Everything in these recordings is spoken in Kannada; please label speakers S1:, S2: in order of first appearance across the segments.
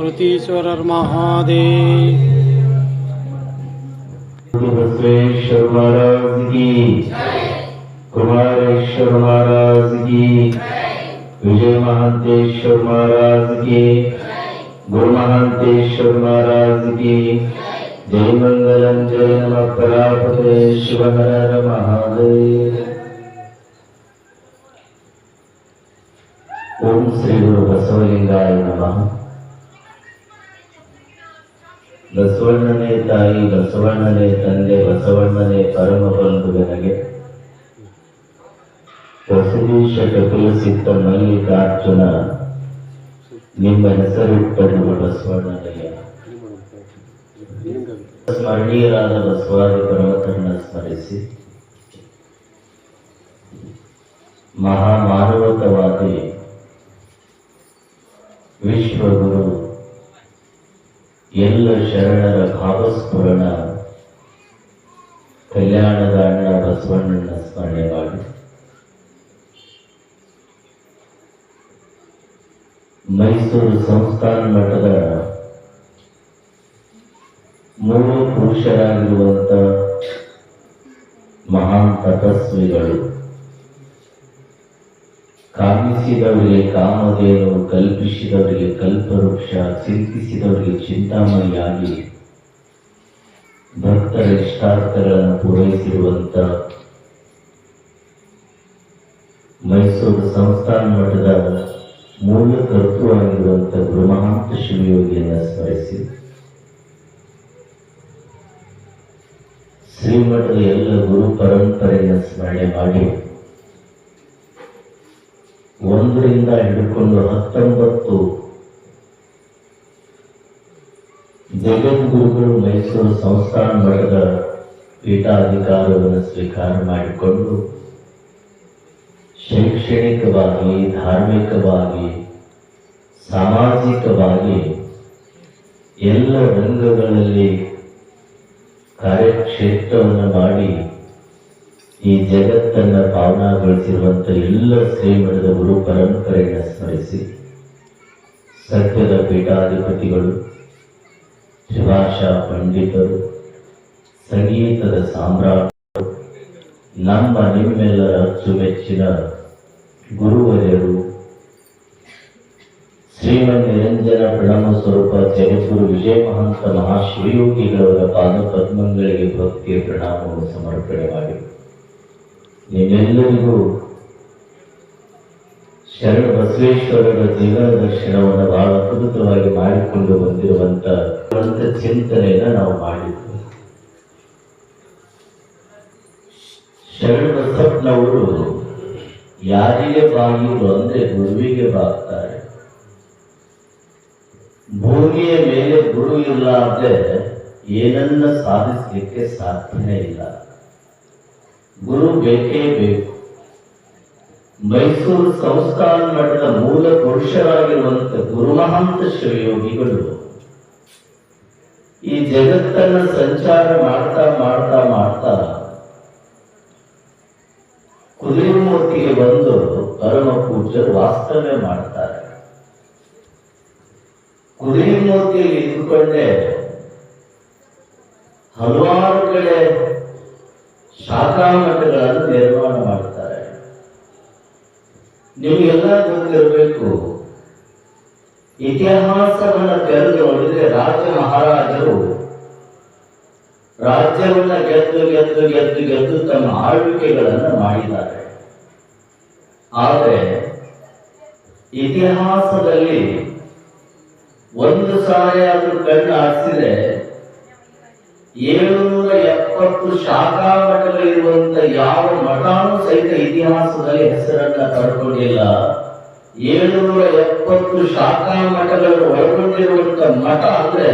S1: अमृतीश्वरर
S2: महादेव महाराज की। कुमारेश्वर महाराज की। विजय महंतेश्वर महाराज की। गुरु महंतेश्वर महाराज की जय मंगल जय नम परापते शिव हर महादेव ओम श्री गुरु बसवलिंगाय नमः। ಬಸವಣ್ಣನೇ ತಾಯಿ, ಬಸವಣ್ಣನೇ ತಂದೆ, ಬಸವಣ್ಣನೇ ಪರಮ ಬಂಧುವಿನಗೆ ಹೊಸದೀಶ ಕಪಿಲಸಿದ್ದ ಮಲ್ಲಿಕಾರ್ಜುನ, ನಿಮ್ಮ ಹೆಸರಿಟ್ಟರು ಬಸವಣ್ಣನಿಗೆ. ಸ್ಮರಣೀಯರಾದ ಬಸವಾದಿ ಪರ್ವತರನ್ನ ಸ್ಮರಿಸಿ. ಮಹಾಮಾನವತವಾದಿ ವಿಶ್ವಗುರು ಎಲ್ಲ ಶರಣರ ಭಾವಸ್ಮರಣ ಕಲ್ಯಾಣದ ಅಣ್ಣ ಬಸವಣ್ಣನ ಸ್ಮರಣೆ ಮಾಡಿ ಮೈಸೂರು ಸಂಸ್ಥಾನ ಮಠದ ಮೂರು ಪುರುಷರಾಗಿರುವಂತ ಮಹಾನ್ ತಪಸ್ವಿಗಳು ಕಾಮಿಸಿದವರಿಗೆ ಕಾಮದೇವರು, ಕಲ್ಪಿಸಿದವರಿಗೆ ಕಲ್ಪವೃಕ್ಷ, ಚಿಂತಿಸಿದವರಿಗೆ ಚಿಂತಾಮಣಿಯಾಗಿ ಭಕ್ತರ ಇಷ್ಟಾರ್ಥಗಳನ್ನು ಪೂರೈಸಿರುವಂತ ಮೈಸೂರು ಸಂಸ್ಥಾನ ಮಠದ ಮೂಲ ಕರ್ತೃವಾಗಿರುವಂತ ಬ್ರಹ್ಮಾಂತ ಶಿವಯೋಗಿಯನ್ನು ಸ್ಮರಿಸಿ. ಶ್ರೀಮಠದ ಎಲ್ಲ ಗುರು ಪರಂಪರೆಯನ್ನು ಸ್ಮರಣೆ ಮಾಡಿ. ಒಂದರಿಂದ ಹಿಡ್ಕೊಂಡು ಹತ್ತೊಂಬತ್ತು ಜಗದ್ಗುರುಗಳು ಮೈಸೂರು ಸಂಸ್ಥಾನ ಮಠದ ಪೀಠಾಧಿಕಾರವನ್ನು ಸ್ವೀಕಾರ ಮಾಡಿಕೊಂಡು ಶೈಕ್ಷಣಿಕವಾಗಿ, ಧಾರ್ಮಿಕವಾಗಿ, ಸಾಮಾಜಿಕವಾಗಿ ಎಲ್ಲ ರಂಗಗಳಲ್ಲಿ ಕಾರ್ಯಕ್ಷೇತ್ರವನ್ನು ಮಾಡಿ ಈ ಜಗತ್ತನ್ನ ಪಾವನಗೊಳಿಸಿರುವಂತ ಎಲ್ಲ ಶ್ರೀಮಠದ ಗುರು ಪರಂಪರೆಯನ್ನು ಸ್ಮರಿಸಿ, ಸತ್ಯದ ಪೀಠಾಧಿಪತಿಗಳು, ತ್ರಿಭಾಷಾ ಪಂಡಿತರು, ಸಂಗೀತದ ಸಾಮ್ರಾಟರು, ನಮ್ಮ ನಿಮ್ಮೆಲ್ಲರ ಅಚ್ಚುಮೆಚ್ಚಿನ ಗುರುವರ್ಯರು ಶ್ರೀಮನ್ ನಿರಂಜನ ಪ್ರಣಮ ಸ್ವರೂಪ ಜಗದ್ಗುರು ವಿಜಯ ಮಹಾಂತ ಮಹಾಶಿವಯೋಗಿಗಳವರ ಪಾದ ಪದ್ಮಗಳಿಗೆ ಭಕ್ತಿಯ ಪ್ರಣಾಮವನ್ನು ಸಮರ್ಪಣೆ ಮಾಡಿ. ನಿಮ್ಮೆಲ್ಲರಿಗೂ ಶರಣ ಬಸವೇಶ್ವರರ ಜೀವನ ದರ್ಶನವನ್ನು ಬಹಳ ಅದ್ಭುತವಾಗಿ ಮಾಡಿಕೊಂಡು ಬಂದಿರುವಂತ ಚಿಂತನೆಯನ್ನು ನಾವು ಮಾಡಿದ್ವಿ. ಶರಣ ಬಸಪ್ಪನವರು ಯಾರಿಗೆ ಬಾಗಿಲು ಅಂದ್ರೆ ಗುರುವಿಗೆ ಬಾಗ್ತಾರೆ. ಭೂಮಿಯ ಮೇಲೆ ಗುರು ಇಲ್ಲ ಅಂದ್ರೆ ಏನನ್ನ ಸಾಧಿಸಲಿಕ್ಕೆ ಸಾಧ್ಯನೇ ಇಲ್ಲ. ಗುರು ಬೇಕೇ ಬೇಕು ಮೈಸೂರು ಸಂಸ್ಕಾರ ಮಠದ ಮೂಲ ಪುರುಷರಾಗಿರುವಂತ ಗುರುಮಹಾಂತ ಶಿವಯೋಗಿಗಳು ಈ ಜಗತ್ತನ್ನ ಸಂಚಾರ ಮಾಡ್ತಾ ಮಾಡ್ತಾ ಮಾಡ್ತಾ ಕುದುರೆಮೂರ್ತಿಗೆ ಬಂದು ಪರಮ ಪೂಜರು ವಾಸ್ತವ್ಯ ಮಾಡ್ತಾರೆ. ಕುದುರೆಮೂರ್ತಿಯಲ್ಲಿ ಇದ್ದುಕೊಂಡೇ ಹಲವಾರು ಕಡೆ ಶಾಖಾ ಮಠಗಳನ್ನು ನಿರ್ಮಾಣ ಮಾಡ್ತಾರೆ ನಿಮಗೆಲ್ಲ ಗೊತ್ತಿರಬೇಕು ಇತಿಹಾಸವನ್ನು ತೆರೆದು ನೋಡಿದ್ರೆ ರಾಜ ಮಹಾರಾಜರು ರಾಜ್ಯವನ್ನು ಗೆದ್ದು ಗೆದ್ದು ಗೆದ್ದು ಗೆದ್ದು ತಮ್ಮ ಆಳ್ವಿಕೆಗಳನ್ನು ಮಾಡಿದ್ದಾರೆ. ಆದರೆ ಇತಿಹಾಸದಲ್ಲಿ ಒಂದು ಸಾರಿ ಆದರೂ ಕಣ್ಣು ಹಾರಿಸಿದ್ರೆ ಏಳುನೂರ ಎಪ್ಪತ್ತು ಶಾಖಾ ಮಠಗಳಿರುವಂತ ಯಾವ ಮಠಾನು ಸಹಿತ ಇತಿಹಾಸದಲ್ಲಿ ಹೆಸರನ್ನ ಪಡ್ಕೊಂಡಿಲ್ಲ. ಏಳುನೂರ ಎಪ್ಪತ್ತು ಶಾಖಾ ಮಠಗಳನ್ನು ಒಳಗೊಂಡಿರುವಂತ ಮಠ ಅಂದ್ರೆ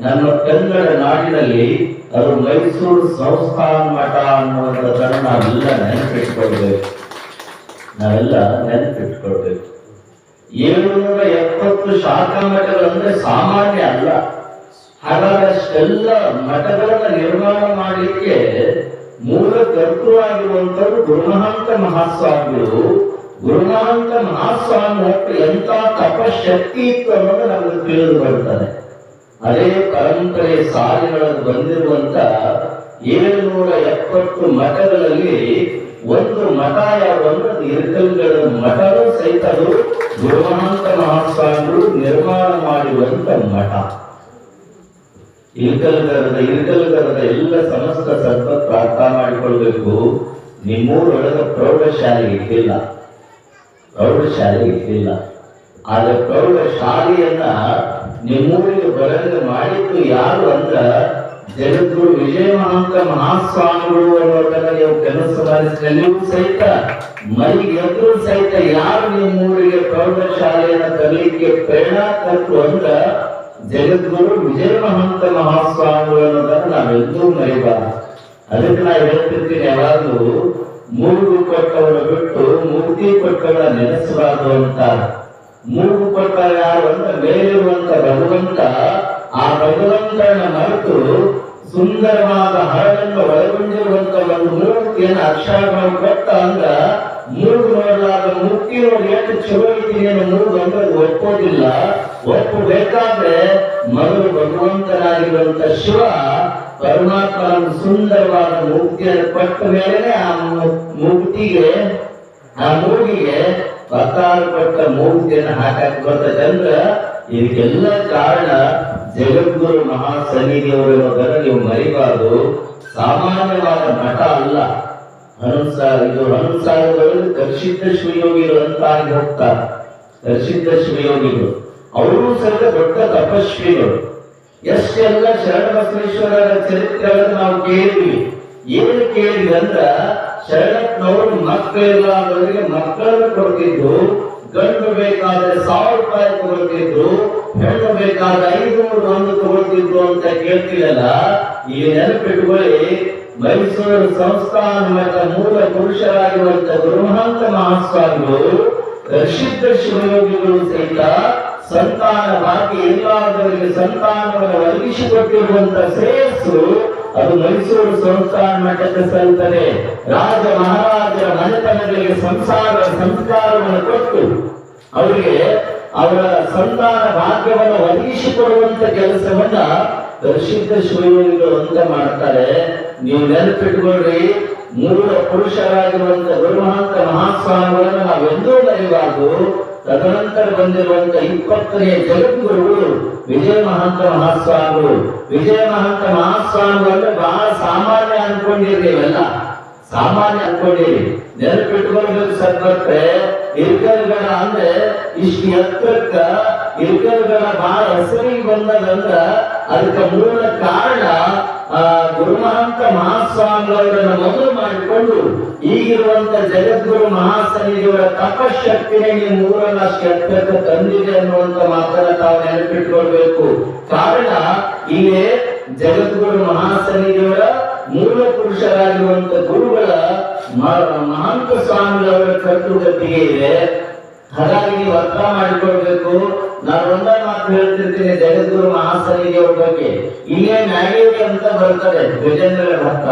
S2: ನಮ್ಮ ಕನ್ನಡ ನಾಡಿನಲ್ಲಿ ಅದು ಮೈಸೂರು ಸಂಸ್ಥಾನ ಮಠ ಅನ್ನುವಂಥದ್ದನ್ನು ನಾವೆಲ್ಲ ನೆನಪಿಟ್ಕೊಳ್ಬೇಕು. ನಾವೆಲ್ಲ ನೆನಪಿಟ್ಕೊಳ್ಬೇಕು. ಏಳುನೂರ ಎಪ್ಪತ್ತು ಶಾಖಾ ಮಠಗಳಂದ್ರೆ ಸಾಮಾನ್ಯ ಅಲ್ಲ. ಹಾಗಾದ್ರೆ ಅಷ್ಟೆಲ್ಲ ಮಠಗಳನ್ನ ನಿರ್ಮಾಣ ಮಾಡಲಿಕ್ಕೆ ಮೂಲ ಕರ್ತೃವಾಗಿರುವಂತದ್ದು ಗುರುಮಹಾಂತ ಮಹಾಸ್ವಾಮಿಗಳು ಗುರುಮಹಾಂತ ಮಹಾಸ್ವಾಮಿ ಹತ್ರ ಎಂತ ತಪಶಕ್ತಿ ಇತ್ತು ಅನ್ನೋದು ನಮಗೆ ತಿಳಿದು ಬರ್ತದೆ ಅದೇ ಪರಂಪರೆ ಸಾಲಿಗಳಲ್ಲಿ ಬಂದಿರುವಂತ ಏಳುನೂರ ಎಪ್ಪತ್ತು ಮಠಗಳಲ್ಲಿ ಒಂದು ಮಠ ಯಾವುದು ನಿರ್ಗಂಗಳ ಮಠವೂ ಸಹಿತ ಗುರುಮಹಾಂತ ಮಹಾಸ್ವಾಮಿಗಳು ನಿರ್ಮಾಣ ಮಾಡಿರುವಂತ ಮಠ. ಇಲ್ಕಲ್ಗರದ ಇಳ್ಕಲ್ಕರದ ಎಲ್ಲ ಸಮಸ್ತ ಸಂಪತ್ತು ಅರ್ಥ ಮಾಡಿಕೊಳ್ಬೇಕು. ನಿಮ್ಮೂರೊಳಗ ಪ್ರೌಢಶಾಲೆ ಇಟ್ಟಿಲ್ಲ. ಪ್ರೌಢಶಾಲೆ ಇಟ್ಟಿಲ್ಲ. ಆದ್ರೆ ಪ್ರೌಢಶಾಲೆಯನ್ನ ನಿಮ್ಮೂರಿಗೆ ಬರಲು ಮಾಡಿದ್ದು ಯಾರು ಅಂದ್ರ ಜಗದ್ಗುರು ವಿಜಯ ಮಹಾಂತ ಮಹಾಸ್ವಾಮಿಗಳು ಅನ್ನೋದನ್ನ ನೀವು ಕೆಲಸ ಮಾಡಿಸಿದಲ್ಲಿಯೂ ಸಹಿತ ಮೈಗೆದ್ರು ಸಹಿತ ಯಾರು ನಿಮ್ಮೂರಿಗೆ ಪ್ರೌಢಶಾಲೆಯನ್ನ ತರಲಿಕ್ಕೆ ಪ್ರೇರಣಾ ಕೊಟ್ಟರು ಅಂದ್ರ ಜಗದ್ಗುರು ವಿಜಯ ಮಹಾಂತ ಮಹಾಸ್ವಾಮಿಗಳು ಅನ್ನೋದನ್ನ ಮರಿಬಾರ ಅದಕ್ಕೆ ನಾ ಹೇಳ್ತಿರ್ತೀನಿ ಯಾವಾಗಲೂ ಮೂಗು ಕೊಟ್ಟವರ ಬಿಟ್ಟು ಮೂರ್ತಿ ಕೊಟ್ಟವರ ನೆನೆಸಬಾರದು ಅಂತ. ಮೂಗು ಕೊಟ್ಟವ ಯಾರು ಅಂತ ಮೇಲಿರುವಂತ ಭಗವಂತ, ಆ ಭಗವಂತನ ಮರೆತು ಸುಂದರವಾದ ಹರಳನ್ನು ಒಳಗೊಂಡಿರುವಂತ ಒಂದು ಮೂರ್ತಿಯನ್ನು ಅಕ್ಷರಗಳನ್ನು ಕೊಟ್ಟ ಅಂದ್ರ ಮೂರು ನೋಡಲಾದ ಮೂರ್ತಿ ನೋಡಿ ಎಷ್ಟು ಚಲೋ ಐತಿ ಮೂಗು ಅಂದ್ರೆ ಒಪ್ಪೋದಿಲ್ಲ. ಒಪ್ಪಬೇಕಾದ್ರೆ ಮೊದಲು ಭಗವಂತನಾಗಿರುವಂತ ಶಿವ ಪರಮಾತ್ಮನ ಸುಂದರವಾದ ಮೂರ್ತಿಯನ್ನು ಕೊಟ್ಟ ಮೇಲೆ ಆ ಮೂರ್ತಿಗೆ, ಆ ಮೂಗಿಗೆ ಪತ್ತಾರು ಕೊಟ್ಟ ಮೂರ್ತಿಯನ್ನು ಹಾಕಕ್ ಬರ್ತದಂದ್ರ ಇದಕ್ಕೆಲ್ಲ ಕಾರಣ ಜಗದ್ಗುರು ಮಹಾಸನ್ನಿಧಿಯವರನ್ನು ನೀವು ಮರಿಬಾರದು. ಸಾಮಾನ್ಯವಾದ ಮಠ ಅಲ್ಲ. ಹನುಸಾರ ಇದು ಹನುಸಾರಗಳು ದರ್ಶಿತ ಶಿವಯೋಗಿಗಳು ಅಂತ ಆಗಿ ಹೋಗ್ತಾರೆ ದರ್ಶಿತ ಶಿವಯೋಗಿಗಳು ಅವರು ಸಹಿತ ದೊಡ್ಡ ತಪಸ್ವಿಗಳು. ಎಷ್ಟೆಲ್ಲ ಶರಣಬಸವೇಶ್ವರರ ಚರಿತ್ರೆಗಳನ್ನು ನಾವು ಕೇಳಿದ್ವಿ. ಏನು ಕೇಳಿದ್ವಿ ಅಂದ್ರ ಶರಣಪ್ಪನವರು ಮಕ್ಕಳಿಲ್ಲದವರಿಗೆ ಮಕ್ಕಳನ್ನು ಕೊಡ್ತಿದ್ರು ಗಂಡು ಸಾವಿರ ರೂಪಾಯಿ ತಗೊಳ್ತಿದ್ರು ಹೆಣ್ಣು ಬೇಕಾದ್ರೆ ಐನೂರು ಒಂದು ತಗೊಳ್ತಿದ್ರು ಅಂತ ಕೇಳ್ತಿರಲ್ಲ, ಈ ನೆನಪಿಟ್ಕೊಳ್ಳಿ, ಮೈಸೂರು ಸಂಸ್ಥಾನ ಮಠ ಮೂಲ ಪುರುಷರಾಗಿರುವಂತ ಗುರುಮಹಂತ ಮಹಾಸ್ವಾಮಿಗಳು ರಕ್ಷಿತ ಶಿವಯೋಗಿಗಳು ಸಹಿತ ಸಂತಾನ ಬಾಕಿ ಎಲ್ಲಾದವರಿಗೆ ಸಂತಾನವನ್ನು ಒದಗಿಸಿಕೊಟ್ಟಿರುವಂತ ಶ್ರೇಯಸ್ಸು ಅದು ಮೈಸೂರು ಸಂಸ್ಥಾನ ಮಠಕ್ಕೆ ಸಲ್ಲುತ್ತದೆ. ರಾಜ ಮಹಾರಾಜರ ಮನೆತನಗಳಿಗೆ ಸಂಸಾರ, ಸಂಸ್ಕಾರವನ್ನು ಕೊಟ್ಟು ಅವರಿಗೆ ಅವರ ಸಂತಾನ ಭಾಗ್ಯವನ್ನು ಒದಗಿಸಿಕೊಡುವಂತ ಕೆಲಸವನ್ನ ದರ್ಶಿತ ಶಿವಯೋಗಿಗಳು ಅಂತ ಮಾಡ್ತಾರೆ. ನೀವು ನೆನಪಿಟ್ಕೊಳ್ರಿ, ಮೂಲ ಪುರುಷರಾಗಿರುವಂತ ಗುರುಮಹಾಂತ ಮಹಾಸ್ವಾಮಿಗಳನ್ನು ನಾವೆಂದೂ ಮರೆಯಬಾರದು. ತದನಂತರ ಬಂದಿರುವಂತ ಇಪ್ಪತ್ತನೇ ಜಗದ್ಗುರುಗಳು ವಿಜಯ ಮಹಾಂತ ಮಹಾಸ್ವಾಮಿಗಳು ವಿಜಯ ಮಹಾಂತ ಮಹಾಸ್ವಾಮಿಗಳು ಅಂದ್ರೆ ಬಹಳ ಸಾಮಾನ್ಯ ಅನ್ಕೊಂಡಿರ್ತೀವಲ್ಲ? ಸಾಮಾನ್ಯ ಅನ್ಕೊಂಡಿರಿ. ನೆನಪಿಟ್ಕೊಳ್ಬೇಕು ಸದ್ಭಕ್ತೆ ಇರ್ಕಲ್ಗಳ ಅಂದ್ರೆ ಇಷ್ಟು ಎತ್ತರಕ್ಕ ಇರ್ಕಲ್ಗಳ ಬಹಳ ಹೆಸರಿಗೆ ಬಂದದಂದ್ರ ಅದಕ್ಕೆ ಮೂಲ ಕಾರಣ ಗುರುಮಹಂತ ಮಹಾಸ್ವಾಮಿಗಳನ್ನ ಮೊದಲು ಮಾಡಿಕೊಂಡು ಈಗಿರುವಂತ ಜಗದ್ಗುರು ಮಹಾಸನ್ನಿಧಿಯವರ ತಪಶಕ್ತಿನೇ ನಿಮ್ಮ ಊರನ್ನ ಅಷ್ಟು ಎತ್ತರಕ್ಕೆ ತಂದಿದೆ ಅನ್ನುವಂತ ಮಾತನ್ನ ತಾವು ನೆನಪಿಟ್ಕೊಳ್ಬೇಕು. ಕಾರಣ, ಇಲ್ಲಿ ಜಗದ್ಗುರು ಮಹಾಸನ್ನಿಧಿಯವರ ಮೂಲ ಪುರುಷರಾಗಿರುವಂತ ಮಹಂತ ಸ್ವಾಮಿಗಳವರ ಗಟ್ಟಿಗೆ ಇದೆ ಹಾಗಾಗಿ ಅರ್ಥ ಮಾಡಿಕೊಳ್ಬೇಕು ನಾನು ಒಂದೇ ಮಾತು ಹೇಳ್ತಿರ್ತೀನಿ, ಜಗದ್ಗುರು ಮಹಾಸನಿಗೆ ಬಗ್ಗೆ ಇಲ್ಲೇ ಮ್ಯಾಗೇರಿ ಅಂತ ಬರ್ತಾರೆ ಗಜೇಂದ್ರ ಭಕ್ತ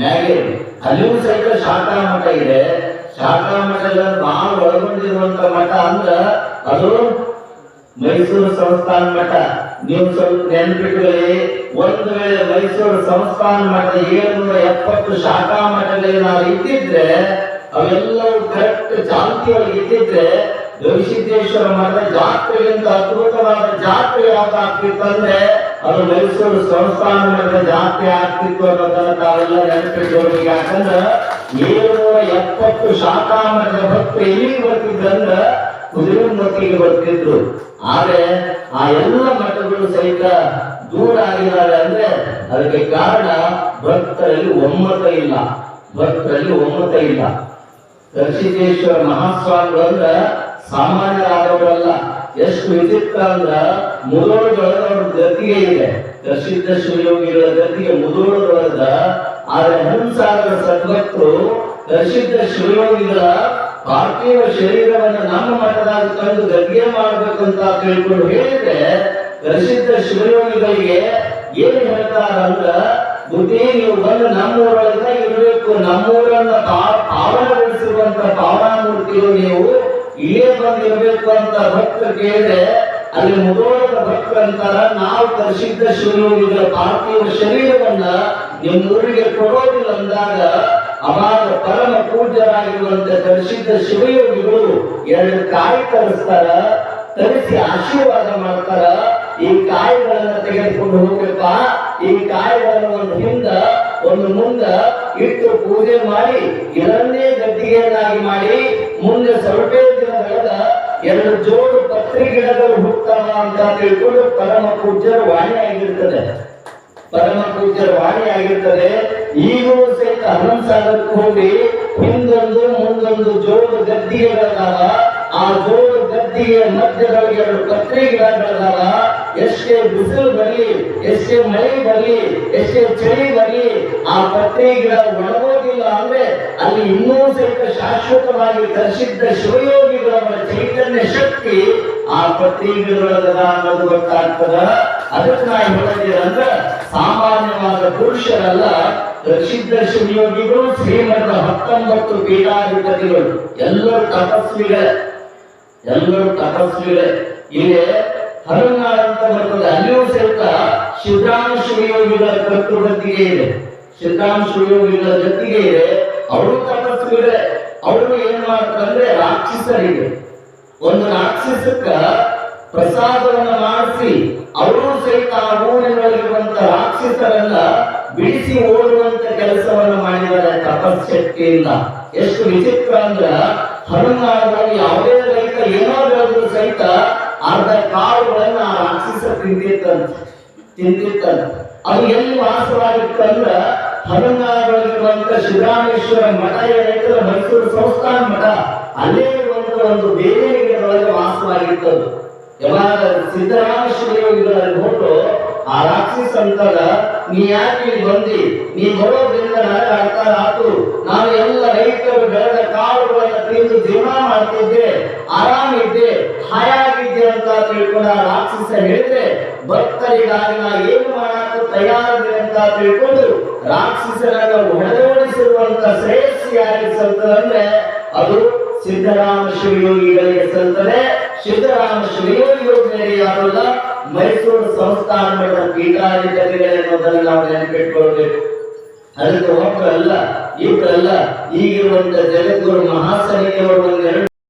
S2: ಮ್ಯಾಗೇರಿ. ಅಲ್ಲಿಯೂ ಸಹಿತ ಶಾಖಾ ಮಠ ಇದೆ. ಶಾಖಾ ಮಠದ ಬಹಳ ಒಳಗೊಂಡಿರುವಂತ ಮಠ ಅಂದ್ರ ಅದು ಮೈಸೂರು ಸಂಸ್ಥಾನ ಮಠ. ನೀವು ಸ್ವಲ್ಪ ನೆನ್ಪಿಟ್ಕೊಳ್ಳಿ. ಒಂದು ವೇಳೆ ಮೈಸೂರು ಸಂಸ್ಥಾನ ಮಠದ ಏಳ್ನೂರ ಎಪ್ಪತ್ತು ಶಾಖಾ ಮಠದಲ್ಲಿ ನಾವು ಇದ್ದಿದ್ರೆ, ಅವೆಲ್ಲವೂ ಕರೆಕ್ಟ್ ಚಾಲ್ತಿಯೊಳಗೆ ಇದ್ದಿದ್ರೆ ಗವಿಸಿದ್ದೇಶ್ವರ ಮಠದ ಜಾತ್ರೆಗಿಂತ ಅದ್ಭುತವಾದ ಜಾತ್ರೆ ಯಾವ್ದು ಆಗ್ತಿತ್ತಂದ್ರೆ ಅದು ಮೈಸೂರು ಸಂಸ್ಥಾನ ಮಠದ ಜಾತ್ರೆ ಆಗ್ತಿತ್ತು ಅನ್ನೋದನ್ನ ತಾವೆಲ್ಲ ನೆನಪಿಟ್ಕೊಳ್ಳಿ. ಯಾಕಂದ್ರೆ ಏಳ್ನೂರ ಎಪ್ಪತ್ತು ಶಾಖಾ ಮಠದ ಭಕ್ತರು ಎಲ್ಲಿಗೆ ಬರ್ತಿದ್ರಂದ್ರ ಕುದುರೆಮುಖಿಗೆ ಬರ್ತಿದ್ರು. ಆದ್ರೆ ಆ ಎಲ್ಲ ಮಠಗಳು ಸಹಿತ ದೂರ ಆಗಿದ್ದಾರೆ ಅಂದ್ರೆ ಅದಕ್ಕೆ ಕಾರಣ ಭಕ್ತರಲ್ಲಿ ಒಮ್ಮತ ಇಲ್ಲ. ಭಕ್ತರಲ್ಲಿ ಒಮ್ಮತ ಇಲ್ಲ. ದರ್ಶಿತೇಶ್ವರ ಮಹಾಸ್ವಾಮಿಗಳು ಅಂದ್ರ ಸಾಮಾನ್ಯರಾದವರಲ್ಲ. ಎಷ್ಟು ವಿಚಿತ್ರ ಅಂದ್ರ ಮುದೋಳದೊಳಗ ಗತಿಗೆ ಇದೆ. ಪ್ರಸಿದ್ಧ ಶಿವಯೋಗಿಗಳ ಗತಿಗೆ ಮುದೋಳದೊಳಗ ಆದ್ರೆ ಹಂಸಾಗರ ಸದ್ಭಕ್ತರು ಪ್ರಸಿದ್ಧ ಶಿವಯೋಗಿಗಳ ಪಾರ್ಥಿವ ಶರೀರವನ್ನು ನಮ್ಮ ಮಠದಾಗ ತಂದು ಗದ್ಗೆ ಮಾಡಬೇಕಂತ ತಿಳ್ಕೊಂಡು ಹೇಳಿದ್ರೆ ಪ್ರಸಿದ್ಧ ಶಿವಯೋಗಿಗಳಿಗೆ ಏನು ಹೇಳ್ತಾರ ಅಂದ್ರ ಬುದ್ಧಿ, ನೀವು ಬಂದು ನಮ್ಮೂರೊಳಗ ಇರಬೇಕು. ನಮ್ಮೂರನ್ನ ಪಾ- ಪಾವನಗೊಳಿಸಿರುವಂತ ಪಾವನಾಮೂರ್ತಿಗಳು ನೀವು ಇಲ್ಲೇ ಬಂದು ಇರಬೇಕು ಅಂತ ಭಕ್ತರು ಕೇಳಿದ್ರೆ, ಅಲ್ಲಿ ಮುದೋಳದ ಭಕ್ತರು ಅಂತಾರ, ನಾವು ಪ್ರಸಿದ್ಧ ಶಿವಯೋಗಿಗಳ ಪಾರ್ಥಿವ ಶರೀರವನ್ನ ನಿಮ್ಮೂರಿಗೆ ಕೊಡೋದಿಲ್ಲ ಅಂದಾಗ ಅವಾಗ ಪರಮ ಪೂಜ್ಯರಾಗಿರುವಂತೆ ತರಿಸಿದ್ದ ಶಿವಯೋಗಿಗಳು ಎರಡು ಕಾಯಿ ತರಿಸ್ತಾರ, ತರಿಸಿ ಆಶೀರ್ವಾದ ಮಾಡ್ತಾರ. ಈ ಕಾಯಿಗಳನ್ನ ತೆಗೆದುಕೊಂಡು ಹೋಗಪ್ಪ ಈ ಕಾಯಿಗಳನ್ನು ಒಂದು ಹಿಂದ, ಒಂದು ಮುಂದ ಇಟ್ಟು ಪೂಜೆ ಮಾಡಿ ಇದನ್ನೇ ಗದ್ದಿಗೆಯನ್ನಾಗಿ ಮಾಡಿ, ಮುಂದೆ ಸ್ವಲ್ಪ ಬೆಳೆದ ಎರಡು ಜೋಡು ಪತ್ರಿ ಗಿಡಗಳು ಹುಟ್ಟವ ಅಂತ ತಿಳ್ಕೊಂಡು ಪರಮ ಪೂಜ್ಯರ ವಾಣಿ ಆಗಿರ್ತದೆ. ಪರಮ ಪೂಜ್ಯರ ವಾಣಿ ಆಗಿರ್ತದೆ. ಈಗಲೂ ಸಹಿತ ಹನುಮ ಸಾಗರಕ್ಕೆ ಹೋಗಿ ಹಿಂದೊಂದು ಮುಂದೊಂದು ಜೋಡು ಗದ್ದಿಗೆಗಳದಾವ ಆ ಜೋಡು ಗದ್ದಿಗೆ ಮಧ್ಯದಲ್ಲಿ ಎರಡು ಪತ್ರಿ ಗಿಡಗಳದಾವ ಎಷ್ಟೇ ಬಿಸಿಲು ಬರಲಿ, ಎಷ್ಟೇ ಮಳೆ ಬರಲಿ, ಎಷ್ಟೇ ಚಳಿ ಬರಲಿ, ಆ ಪತ್ರಿ ಗಿಡ ಒಣಗೋದಿಲ್ಲ ಅಂದ್ರೆ ಅಲ್ಲಿ ಇನ್ನೂ ಸಹಿತ ಶಾಶ್ವತವಾಗಿ ಪರಿಶುದ್ಧ ಶಿವಯೋಗಿಗಳವರ ಚೈತನ್ಯ ಶಕ್ತಿ ಆ ಪತ್ರಿ ಗಿಡಗಳದ ಅನ್ನೋದು ಗೊತ್ತಾಗ್ತದ. ಅದಕ್ಕೆ ನಾ ಹೇಳಿದ್ರೆ ಸಾಮಾನ್ಯವಾದ ಪುರುಷರಲ್ಲ ಪ್ರಸಿದ್ಧ ಶಿವಯೋಗಿಗಳು ಶ್ರೀಮಠದ ಹತ್ತೊಂಬತ್ತು ಪೀಠಾಧಿಪತಿಗಳು. ಎಲ್ಲರೂ ತಪಸ್ವಿಗಳೇ. ಎಲ್ಲರೂ ತಪಸ್ವಿಗಳೇ. ಇಲ್ಲಿ ಹನುಮಾನ್ ಅಂತ ಅಲ್ಲಿಯೂ ಸಹಿತ ಸಿದ್ಧಾಂತ ಶಿವಯೋಗಿಗಳ ಕರ್ತೃಗತಿಗೆ ಇದೆ. ಸಿದ್ಧಾಂತ ಶಿವಯೋಗಿಗಳ ಜೊತೆಗೆ ಇದೆ. ಅವರು ತಪಸ್ವಿಗಳೇ. ಅವರು ಏನ್ ಮಾಡ್ತಂದ್ರೆ ರಾಕ್ಷಸರಿಗೆ. ಒಂದು ರಾಕ್ಷಸಕ್ಕ ಪ್ರಸಾದವನ್ನ ಮಾಡಿಸಿ, ಅವರು ಸಹಿತ ಆ ಊರಿನಲ್ಲಿರುವಂತ ರಾಕ್ಷಸರನ್ನ ಬಿಡಿಸಿ ಓಡುವಂತ ಕೆಲಸವನ್ನ ಮಾಡಿದ್ದಾರೆ ತಪಶಕ್ತಿಯಿಂದ ಎಷ್ಟು ವಿಚಿತ್ರ ಅಂದ್ರ ಹನುಮಾನದಲ್ಲಿ ಯಾವುದೇ ರೈತ ಏನಾದ್ರೂ ಸಹಿತ ಅರ್ಧ ಕಾಳುಗಳನ್ನ ಆ ರಾಕ್ಷಸ ತಿಂದಿತ್ತಂತ ಅದು ಎಲ್ಲಿ ವಾಸವಾಗಿತ್ತಂದ್ರ ಹನುಮಾನಗಳಿರುವಂತ ಶಿವರಾಮೇಶ್ವರ ಮಠ ಏನೈತಲ್ಲ ಮೈಸೂರು ಸಂಸ್ಥಾನ ಮಠ. ಅಲ್ಲೇ ಇರುವಂತ ಒಂದು ಬೇರೆ ಗಿಡದೊಳಗೆ ವಾಸವಾಗಿತ್ತದು. ಯಾವಾಗ ಶಿವಯೋಗಿಗಳಲ್ಲಿ ಹೊರಟು ಆ ರಾಕ್ಷಸ ಅಂತದ ನೀ ಯಾಕೆ ಬಂದಿ? ನೀ ಬರೋದ್ರಿಂದ ನನಗೆ ಅರ್ಥ ಆತು ನಾನು ಎಲ್ಲ ರೈತರು ಬೆಳೆದ ಕಾಳುಗಳನ್ನ ತಿಂದು ಜೀವನ ಮಾಡ್ತಿದ್ದೆ ಆರಾಮಿದ್ದೆ ಹಾಯಾಗಿದ್ದೆ ಅಂತ ತಿಳ್ಕೊಂಡು ಆ ರಾಕ್ಷಸ ಹೇಳಿದ್ರೆ ಭಕ್ತರಿಗಾಗಿ ನಾ ಏನು ಮಾಡಕ್ಕೆ ತಯಾರಿದೆ ಅಂತ ತಿಳ್ಕೊಂಡು ರಾಕ್ಷಸರನ್ನ ಹೊಡೆದೋಡಿಸಿರುವಂತ ಶ್ರೇಯಸ್ಸು ಯಾರಿಗೆ ಸಲ್ತದಂದ್ರೆ ಅದು ಸಿದ್ದರಾಮ ಶಿವಯೋಗಿಗಳಿಗೆ ಸಲ್ತದೆ. ಸಿದ್ದರಾಮ ಶಿವಯೋಗಿಗಳು ಬೇರೆ ಯಾರಲ್ಲ ಮೈಸೂರು ಸಂಸ್ಥಾನ ಮಠದ ಪೀಠಾಧಿಪತಿಗಳೇ ಅನ್ನೋದನ್ನ ನಾವು ನೆನಪಿಟ್ಕೊಳ್ಬೇಕು. ಅದಕ್ಕೆ ಒಬ್ಬರಲ್ಲ ಇಬ್ಬರಲ್ಲ ಈಗಿರುವಂತ ಜಗದ್ಗುರು ಮಹಾಸನಿಗೆ ಒಂದೆರಡು